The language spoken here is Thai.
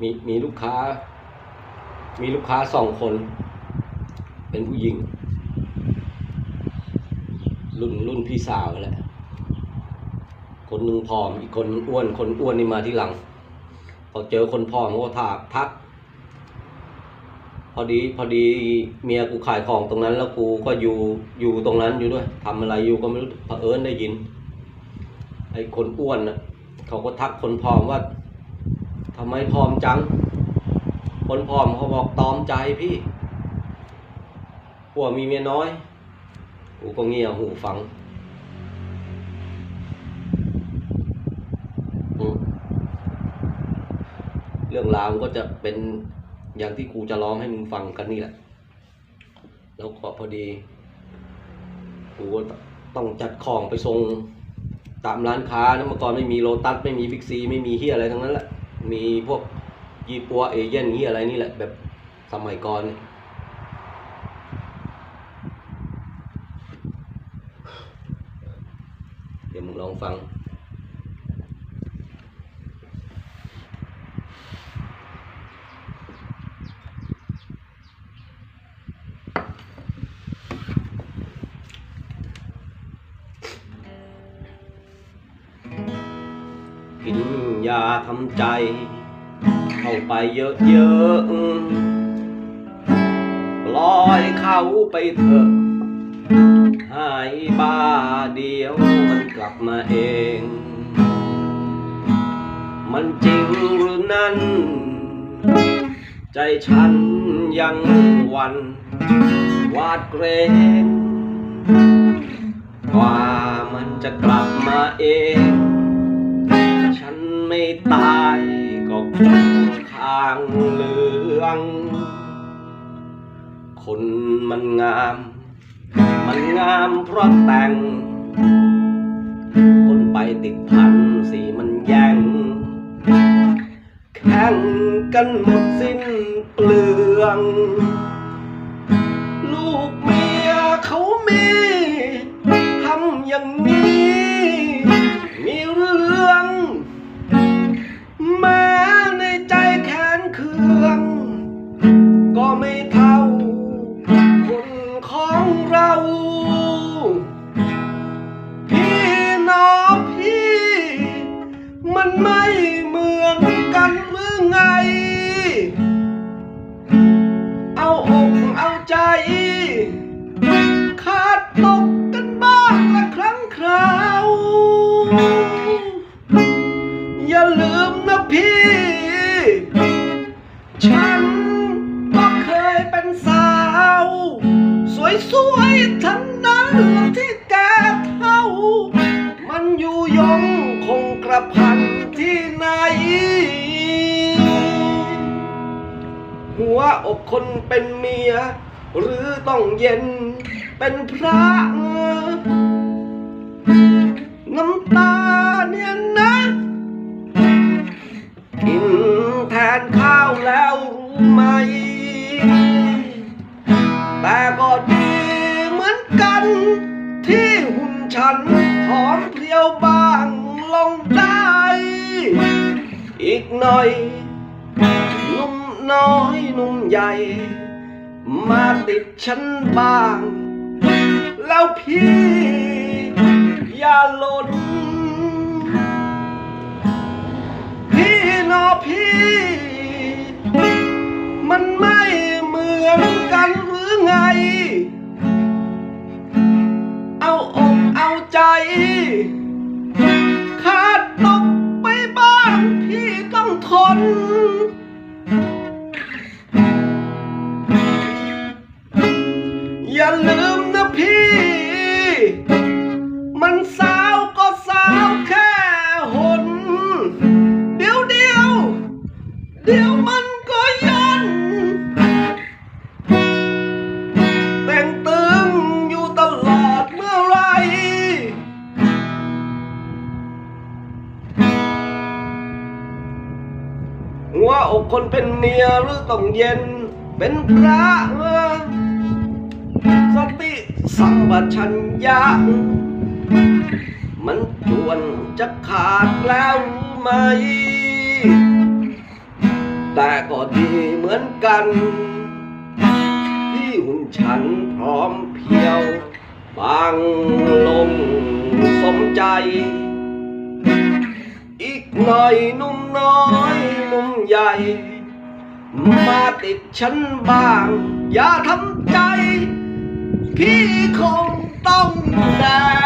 มีมีลูกค้า มีลูกค้าสองคน เป็นผู้หญิง รุ่นรุ่นพี่สาวแหละคนหนึ่งผอมอีกคนอ้วน คนอ้วนนี่มาที่หลัง พอเจอคนผอมก็ถากทัก พอดีพอดีเมียกูขายของตรงนั้น แล้วกูก็อยู่อยู่ตรงนั้นอยู่ด้วยทำอะไรอยู่ก็ไม่รู้เผอิญได้ยินไอ้คนอ้วนน่ะเขาก็ทักคนผอมว่า ทำไมผอมจัง คนผอมเขาบอกตอมใจพี่ผัวมีเมียน้อยกูก็เงียหูฟังเรื่องราวก็จะเป็นอย่างที่กูจะร้องให้มึงฟังกันนี่แหละ แล้วก็พอดี กูก็ต้องจัดของไปส่งตามร้านค้านะเมื่อก่อนไม่มีโลตัส ไม่มีบิ๊กซี ไม่มีเฮียอะไรทั้งนั้นแหละ มีพวกยี่ปัวเอเย่นเฮียอะไรนี่แหละ แบบสมัยก่อนเนี่ยเดี๋ยวมึงลองฟังกิน ยาทำใจ เข้าไปเยอะๆปล่อยเขาไปเถอะหายบ้าเดียวมันกลับมาเอง มันจริงหรือนั้น ใจฉันยังวัน วาดเกรงว่ามันจะกลับมาเอง ไม่ตายก็คงข้างเหลือง คนมันงาม มันงามเพราะแต่ง คนไปติดพันสีมันแย่ง แข่งกันหมดสิ้นเปลือง ลูกเมียเขามีทำอย่างนี้ อย่าลืมนะพี่ ฉันก็เคยเป็นสาว สวยๆทั้งนั้นที่แกเท่า มันอยู่ยงคงกระพันที่ไหน หัวอกคนเป็นเมีย หรือต้องเย็นเป็นพระ น้ำตาเนี่ยนะ กินแทนข้าวแล้วรู้ไหม แต่ก็ดีเหมือนกัน ที่หุ่นฉันผอมเพรียวบางลงได้ อีกหน่อยนุ่มน้อยนุ่มใหญ่ มาติดฉันบ้าง แล้วพี่ อย่าหล่นพี่นอพี่ มันไม่เหมือนกันหรือไง เอาอกเอาใจ ขาดตกไปบ้างพี่ต้องทนอย่าลืม เดี๋ยวมันก็ยัน แต่งตึงอยู่ตลอดเมื่อไรหัวอกคนเป็นเมียหรือต้องเย็น เป็นพระสติสัมปชัญญะมันจวนจะขาดแล้วรู้ไหม แต่ก็ดีเหมือนกัน ที่หุ่นฉันพร้อมเพียว บางลงสมใจ อีกหน่อยนุ่มน้อยนุ่มใหญ่ มาติดฉันบ้าง อย่าทำใจ พี่คงต้องได้